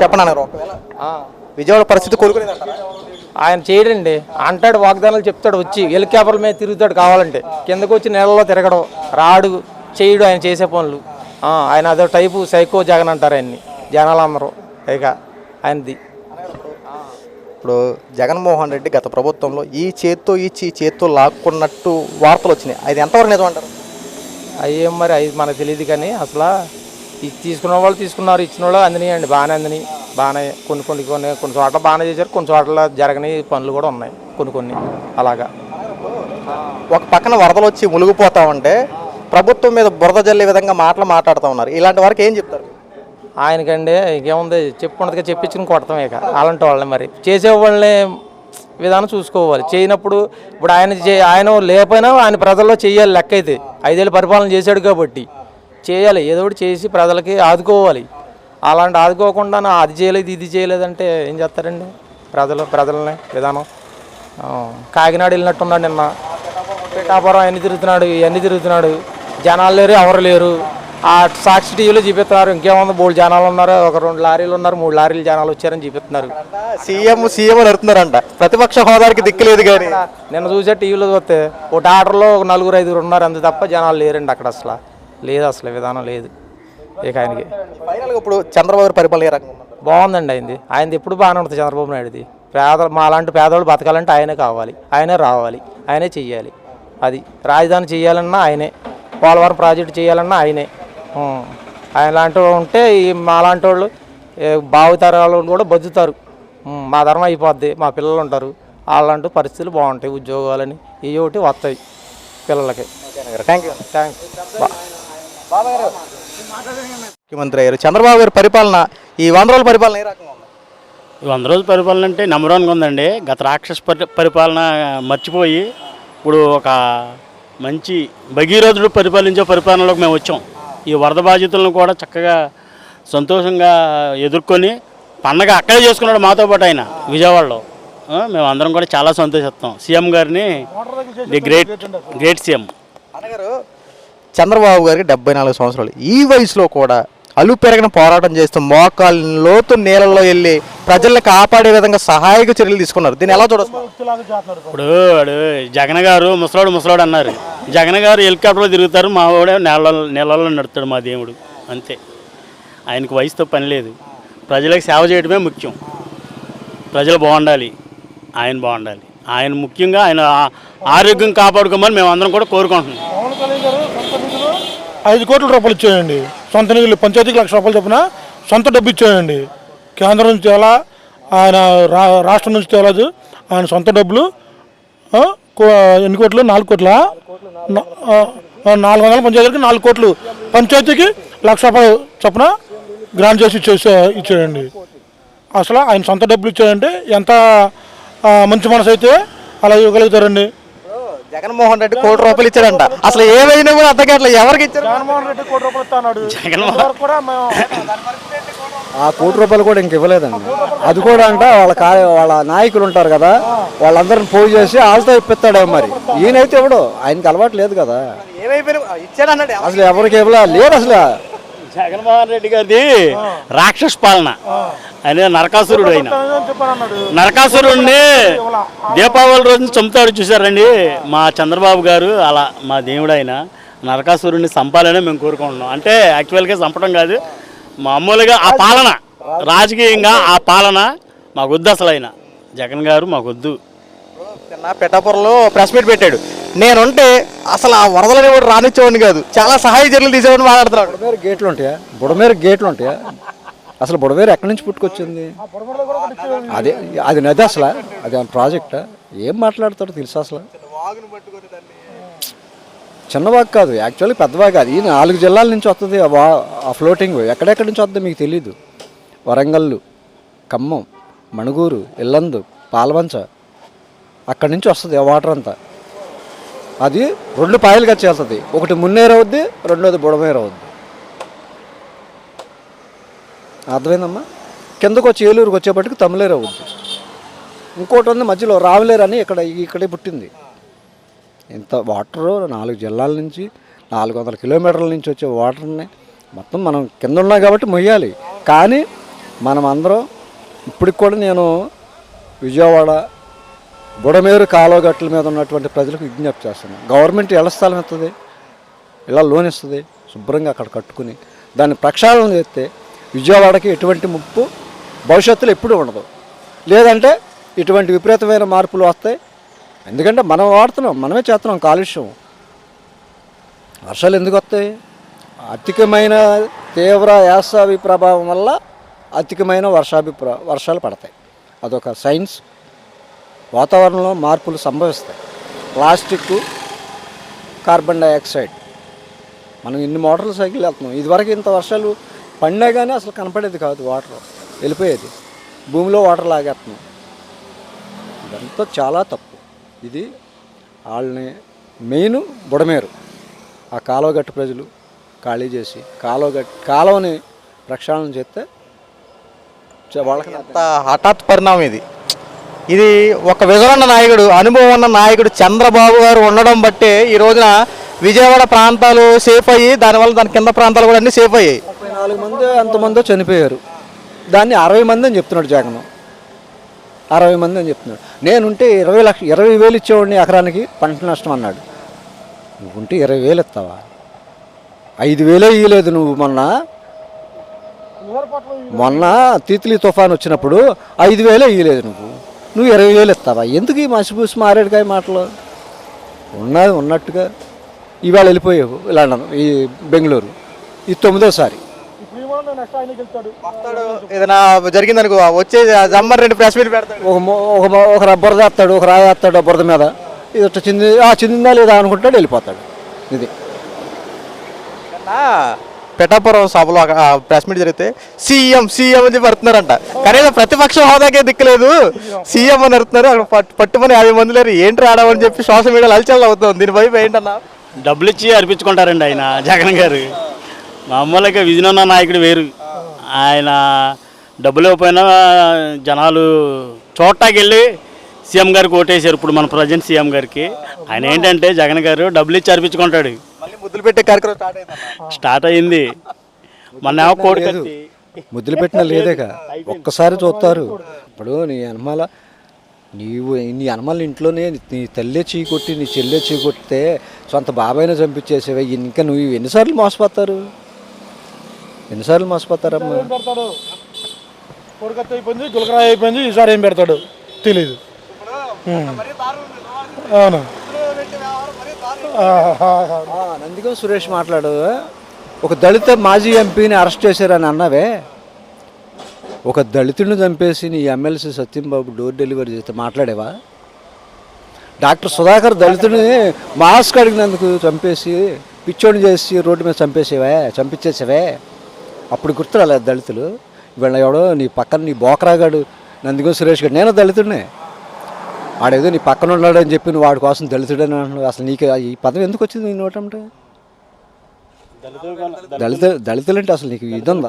చెప్పండి అన్నారు ఒకవేళ విజయవాడ పరిస్థితి కోలుకునేదంటారా ఆయన చేయడండి. అంటాడు వాగ్దానాలు చెప్తాడు వచ్చి హెలికాప్టర్ల మీద తిరుగుతాడు కావాలంటే. కిందకు వచ్చి నీళ్ళలో తిరగడం రాడు చేయడు ఆయన చేసే పనులు. ఆయన అదో టైపు సైకో జగన్ అంటారు ఆయన్ని. జనాలందరూ ఇక ఆయనది. ఇప్పుడు జగన్మోహన్ రెడ్డి గత ప్రభుత్వంలో ఈ చేత్తో ఇచ్చి ఈ చేత్తో లాక్కున్నట్టు వార్తలు వచ్చినాయి. అది ఎంతవరకు నిజం అంటారు? అయ్యేం మరి అది మనకు తెలియదు కానీ అసలు తీసుకున్న వాళ్ళు తీసుకున్నారు ఇచ్చిన వాళ్ళు అందినాయండి బాగానే అందినాయి బాగానే కొన్ని కొన్ని కొన్ని కొన్ని చోట్ల బాగానే చేశారు కొన్ని చోట్ల జరగని పనులు కూడా ఉన్నాయి కొన్ని కొన్ని అలాగా. ఒక పక్కన వరదలు వచ్చి మునిగిపోతా ఉంటే ప్రభుత్వం మీద బురద జల్లే విధంగా మాటలు మాట్లాడుతూ ఉన్నారు. ఇలాంటి వారికి ఏం చెప్తారు? ఆయనకండి ఇంకేముంది చెప్పుకున్నదిగా చెప్పించుకుని కొడతాం ఇక అలాంటి వాళ్ళని మరి. చేసే వాళ్ళని విధానం చూసుకోవాలి. చేయనప్పుడు ఇప్పుడు ఆయన చే- ఆయన లేకపోయినా ఆయన ప్రజల్లో చేయాలి లెక్క అయితే. ఐదేళ్ళు పరిపాలన చేశాడు కాబట్టి. చేయాలి. ఏదో ఒకటి చేసి ప్రజలకి ఆదుకోవాలి. అలాంటి ఆదుకోకుండా నా అది చేయలేదు ఇది చేయలేదంటే ఏం చేస్తారండి? ప్రజలు ప్రజలని విధానం. కాకినాడ వెళ్ళినట్టున్నాడు నిన్న. పిఠాపురం అన్ని తిరుగుతున్నాడు ఇవన్నీ తిరుగుతున్నాడు? జనాలు లేరు ఎవరు లేరు? ఆ సాక్షి టీవీలో చూపిస్తున్నారు. ఇంకేముంది? మూడు జనాలు ఉన్నారు ఒక రెండు లారీలు ఉన్నారు మూడు లారీలు జనాలు వచ్చారని చూపిస్తున్నారు. సీఎం సీఎం అని అడుగుతున్నారంట. ప్రతిపక్ష హోదాకి దిక్కులేదు కానీ. నిన్న చూసే టీవీలో చూస్తే ఒక టాటర్లో ఒక నలుగురు ఐదుగురు ఉన్నారు అంత తప్ప జనాలు లేరండి అక్కడ అసలు. లేదు అసలు విధానం లేదు. ఇక ఆయనకి. ఫైనల్గా ఇప్పుడు చంద్రబాబు పరిపాలన ఏ రకంగా ఉందంటారు? బాగుందండి ఆయనది ఆయనది ఎప్పుడు బాగానే ఉంటుంది చంద్రబాబు నాయుడుది. పేద మా అలాంటి పేదవాళ్ళు బతకాలంటే ఆయనే కావాలి. ఆయనే రావాలి. ఆయనే చెయ్యాలి. అది రాజధాని చేయాలన్నా ఆయనే. పోలవరం ప్రాజెక్టు చేయాలన్నా ఆయనే. ఉం. ఆయన లాంటి వాళ్ళు ఉంటే ఈ మా లాంటి వాళ్ళు ఏ భావితరాలు కూడా బతుకుతారు. ఉం, మా ధర్మం అయిపోద్ది. మా పిల్లలు ఉంటారు. అలాంటి పరిస్థితులు బాగుంటాయి. ఉద్యోగాలని ఇవి ఒకటి వస్తాయి పిల్లలకి. థ్యాంక్ యూ థ్యాంక్స్ ముఖ్యమంత్రి అయ్యారు. చంద్రబాబు గారి పరిపాలన ఈ వంద రోజుల పరిపాలన ఏ రకంగా ఉంది? ఈ వంద రోజుల పరిపాలన అంటే నెంబర్ వన్గా ఉందండి. గత రాక్షస పరి పరిపాలన మర్చిపోయి ఇప్పుడు ఒక మంచి భగీరథుడు పరిపాలించే పరిపాలనలోకి మేము వచ్చాం. ఈ వరద బాధితులను కూడా చక్కగా సంతోషంగా ఎదుర్కొని పండగ అక్కడే చేసుకున్నాడు మాతో పాటు ఆయన విజయవాడలో. మేము అందరం కూడా చాలా సంతోషిస్తాం. సీఎం గారిని ది గ్రేట్ గ్రేట్ సీఎం. అన్నగారు చంద్రబాబు గారికి డెబ్బై నాలుగు సంవత్సరాలు. ఈ వయసులో కూడా అలు పెరగని పోరాటం చేస్తూ మోకాలు లోతు నీళ్ళలో వెళ్ళి ప్రజల్ని కాపాడే విధంగా సహాయక చర్యలు తీసుకున్నారు. దీన్ని ఎలా చూడొచ్చు ఇప్పుడు వాడు జగన్ గారు ముసలాడు ముసలాడు అన్నారు. జగన్ గారు హెలికాప్టర్లో తిరుగుతారు మా వాడే నేల నెలలో నడుతాడు మా దేవుడు. అంతే. ఆయనకు వయసుతో పని లేదు. ప్రజలకు సేవ చేయడమే ముఖ్యం. ప్రజలు బాగుండాలి. ఆయన బాగుండాలి. ఆయన ముఖ్యంగా ఆయన ఆరోగ్యం కాపాడుకోమని మేము అందరం కూడా కోరుకుంటున్నాం. ఐదు కోట్ల రూపాయలు ఇచ్చాయండి. సొంత నిధులు పంచాయతీకి లక్ష రూపాయలు చొప్పున సొంత డబ్బు ఇచ్చాయండి. కేంద్రం నుంచి తేలా ఆయన రా రాష్ట్రం నుంచి తేలదు ఆయన సొంత డబ్బులు కో- ఎన్ని కోట్లు? నాలుగు కోట్ల? నాలుగు వందల పంచాయతీకి నాలుగు కోట్లు. పంచాయతీకి లక్ష రూపాయలు చొప్పున గ్రాంట్ చేసి ఇచ్చేసే ఇచ్చేయండి అసలు ఆయన సొంత డబ్బులు ఇచ్చాడంటే ఎంత మంచి మనసు అయితే అలా ఇవ్వగలుగుతారండి. జగన్మోహన్ రెడ్డి కోటి రూపాయలు ఇచ్చాడంట. అసలు ఏమైనా కూడా అర్థం కావట్లేదు. ఎవరికి ఇచ్చారు? జగన్మోహన్ రెడ్డి కోటి రూపాయలు ఇస్తాడు. జగన్మోహన్ కూడా మేము ఆ కోటి రూపాయలు కూడా ఇంక ఇవ్వలేదండి. అది కూడా అంటే వాళ్ళ కా వాళ్ళ నాయకులు ఉంటారు కదా వాళ్ళందరిని పోగు చేసి వాళ్ళతో ఇప్పిస్తాడేమో మరి. ఈయనైతే ఇవ్వడు ఆయనకి అలవాటు లేదు కదా. ఏమైపోయినా ఇచ్చాడు అన్నాడు అసలు ఎవరికి ఇవ్వలే? లేదు అసలు. జగన్మోహన్ రెడ్డి గారిది రాక్షస పాలన. ఆయన నరకాసురుడు ఆయన. చెప్పానన్నాడు నరకాసురుడిని దీపావళి రోజున చంపుతాడు చూసారండి మా చంద్రబాబు గారు అలా మా దేవుడు ఆయన నరకాసురుడిని చంపాలని మేము కోరుకుంటున్నాం. అంటే యాక్చువల్గా చంపడం కాదు మామూలుగా ఆ పాలన రాజకీయంగా ఆ పాలన మాకు వద్దు అసలు ఆయన. జగన్ గారు మాకు వద్దు. నిన్న పెట్టాపురంలో ప్రెస్ మీట్ పెట్టాడు. నేనుంటే అసలు ఆ వరదలని కూడా రానిచ్చేవాడిని కాదు. చాలా సహాయ చర్యలు తీసేవాడిని మాట్లాడుతున్నాడు. బుడమేర గేట్లు ఉంటాయా? బుడమేర గేట్లు ఉంటాయా? అసలు బుడమేర ఎక్కడి నుంచి పుట్టుకొచ్చింది? అదే అది నది అసలు? అది ఆ ప్రాజెక్టా? ఏం మాట్లాడతాడు తెలుసా అసలు? చిన్నవాగు కాదు యాక్చువల్లీ పెద్దవాగు కాదు. ఈ నాలుగు జిల్లాల నుంచి వస్తుంది ఆ ఫ్లోటింగ్. ఎక్కడెక్కడి నుంచి వస్తుంది మీకు తెలీదు. వరంగల్లు ఖమ్మం మణుగూరు ఇల్లందు పాలవంచ. అక్కడి నుంచి వస్తుంది ఆ వాటర్ అంతా. అది రెండు పాయలుగా చేస్తుంది. ఒకటి మున్నేరు అవుద్ది రెండోది బుడమేరు అవుద్ది అర్థమైందమ్మా? కిందకు వచ్చి ఏలూరుకి వచ్చేపటికి తమిళేరు అవుద్ది. ఇంకోటి ఉంది మధ్యలో రావలేరు అని ఇక్కడ ఇక్కడే పుట్టింది. ఇంత వాటర్ నాలుగు జిల్లాల నుంచి నాలుగు వందల కిలోమీటర్ల నుంచి వచ్చే వాటర్ని మొత్తం మనం కింద ఉన్నాం కాబట్టి మొయ్యాలి. కానీ మనం అందరం ఇప్పటికి కూడా నేను విజయవాడ బుడమేరు కాలువగట్ల మీద ఉన్నటువంటి ప్రజలకు విజ్ఞప్తి చేస్తున్నాను. గవర్నమెంట్ ఎలా స్థలం ఇస్తుంది ఇలా లోన్ ఇస్తుంది? శుభ్రంగా అక్కడ కట్టుకుని దాన్ని ప్రక్షాళన చేస్తే విజయవాడకి ఎటువంటి ముప్పు భవిష్యత్తులో ఎప్పుడూ ఉండదు. లేదంటే ఇటువంటి విపరీతమైన మార్పులు వస్తాయి. ఎందుకంటే మనం వాడుతున్నాం మనమే చేస్తున్నాం కాలుష్యం. వర్షాలు ఎందుకు వస్తాయి? అధికమైన తీవ్ర యాసవి ప్రభావం వల్ల అధికమైన వర్షాభి వర్షాలు పడతాయి. అదొక సైన్స్ వాతావరణంలో మార్పులు సంభవిస్తాయి. Plastic carbon dioxide. మనం ఇన్ని మోటార్ల సైకిల్ వెళ్తున్నాం ఇదివరకు ఇంత వర్షాలు పడినా కానీ అసలు కనపడేది కాదు వాటర్. వెళ్ళిపోయేది. భూమిలో వాటర్ లాగేస్తున్నాం ఇదంతా చాలా తప్పు. ఇది వాళ్ళని మెయిన్ బుడమేరు. ఆ కాలువగట్టు ప్రజలు ఖాళీ చేసి కాలువగట్టు కాలువని ప్రక్షాళన చేస్తే వాళ్ళకి అంత హఠాత్ పరిణామం ఇది. ఇది ఒక విజయన్న నాయకుడు అనుభవం ఉన్న నాయకుడు చంద్రబాబు గారు ఉండడం బట్టే ఈ రోజున విజయవాడ ప్రాంతాలు సేఫ్ అయ్యి దానివల్ల దాని కింద ప్రాంతాలు కూడా అన్ని సేఫ్ అయ్యాయి. ముప్పై నాలుగు మంది ఎంతమందో చనిపోయారు. దాన్ని అరవై మంది అని చెప్తున్నాడు జగన్. అరవై మంది అని చెప్తున్నాడు. నేనుంటే ఇరవై లక్ష ఇరవై వేలు ఇచ్చేవాడిని ఎకరానికి పంట నష్టం అన్నాడు. నువ్వుంటే ఇరవై వేలు ఇస్తావా? ఐదు వేలే ఇవ్వలేదు నువ్వు మొన్న. మొన్న తీతిలి తుఫాన్ వచ్చినప్పుడు ఐదు వేలే ఇవ్వలేదు నువ్వు. నువ్వు ఇరవై వేలు ఇస్తావా? ఎందుకు ఈ మసిపూసి మారేడుకాయ మాటలు? ఉన్నది ఉన్నట్టుగా ఇవాళ వెళ్ళిపోయావు లండన్ ఈ బెంగళూరు. ఇది తొమ్మిదోసారి. ఏదైనా జరిగిందనుకో వచ్చే జమ్మర్ రెండు ప్రెస్ మీట్ పెడతాడు. ఒక బురద వేస్తాడు ఒక రాయి వేస్తాడు ఆ బురద మీద. ఇది చింది ఆ చిందిందా లేదా అనుకుంటాడు వెళ్ళిపోతాడు. ఇది. పిఠాపురం సభలో ప్రెస్ మీట్ జరిగితే సీఎం సీఎం అని పెడుతున్నారంట పడుతున్నారంట కనీసం ప్రతిపక్ష హోదాకే దిక్కలేదు. సీఎం అని అడుగుతున్నారు అక్కడ పట్టుమని యాభై మంది లేరు. ఏంటి రావడం చెప్పి సోషల్ మీడియాలో అలచల్ అవుతుంది. దీని వైపు ఏంటన్నా? డబ్బులు ఇచ్చి అర్పించుకుంటారండి ఆయన జగన్ గారు. మామూలుగా విజయనన్న నాయకుడు వేరు. ఆయన డబ్బులు ఇవ్వకపోయినా జనాలు చూడటానికి వెళ్ళి సీఎం గారికి ఓటేశారు ఇప్పుడు మన ప్రజెంట్ సీఎం గారికి. ఆయన ఏంటంటే జగన్ గారు డబ్బులు ఇచ్చి అర్పించుకుంటాడు. ముద్దులు పెట్టే కార్యక్రమం స్టార్ట్ అయింది స్టార్ట్ అయింది. ఏమో కోడి కత్తి. ముద్దులు పెట్టిన లేదేక ఒక్కసారి చూస్తారు. ఇప్పుడు నీ అనమాల నీవు నీ అనమాల ఇంట్లోనే నీ తల్లే చీ కొట్టి నీ చెల్లె చీ కొట్టితే సొంత బాబాయిని చంపించేసేవే. ఇంకా నువ్వు ఎన్నిసార్లు మోసపోతారు? ఎన్నిసార్లు మోసపోతారమ్మా? పెడతాడు? కొడుకత్త అయిపోయింది గులకరాయి అయిపోయింది ఈసారి ఏం పెడతాడు? తెలీదు. అవును. నందిగం సురేష్ మాట్లాడు. ఒక దళిత మాజీ ఎంపీని అరెస్ట్ చేశారని అన్నావే. ఒక దళితుడిని చంపేసి నీ ఎమ్మెల్సీ సత్యంబాబు డోర్ డెలివరీ చేస్తే మాట్లాడేవా? డాక్టర్ సుధాకర్ దళితుడిని మాస్క్ అడిగినందుకు చంపేసి పిచ్చోడి చేసి రోడ్డు మీద చంపేసేవే చంపించేసేవే? అప్పుడు గుర్తురాలేదు దళితులు. వీళ్ళ ఎవడో నీ పక్కన నీ బోకరాగాడు నందిగో సురేష్ గారు. నేను దళితుడినే. వాడేదో నీ పక్కన ఉన్నాడు అని చెప్పి నువ్వు వాడి కోసం దళితుడని అంటున్నావు. అసలు నీకు ఈ పదం ఎందుకు వచ్చింది నీ నోటంటే? దళిత దళితులంటే అసలు నీకు ఇది ఉందా